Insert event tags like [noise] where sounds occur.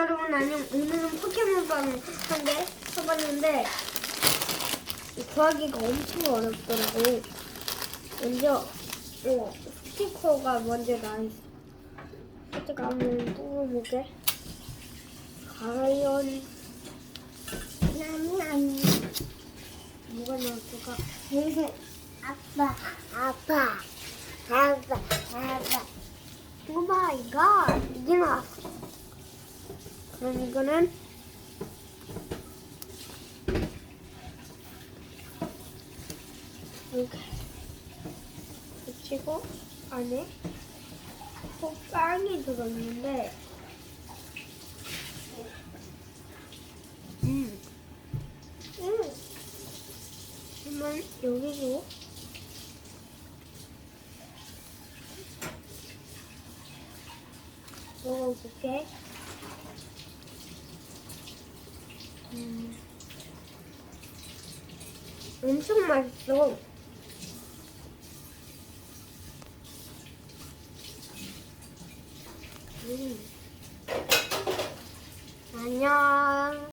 여러분 안녕 오늘은 포켓몬 빵 한개 해봤는데 이 구하기가 엄청 어렵더라고. 먼저 어, 스티커가 먼저 나있어. 스티커 한번 뽑아보게. 과연 냠냠. 뭐가 나올까 [laughs] 아빠 아빠 아빠 아빠. 오 마이 갓 이게 나왔어 그럼 이거는 이렇게 붙이고 안에 호빵이 들어있는데 음. 음. 하지만 여기도 먹어볼게. 음. 엄청 맛있어. 음. 안녕.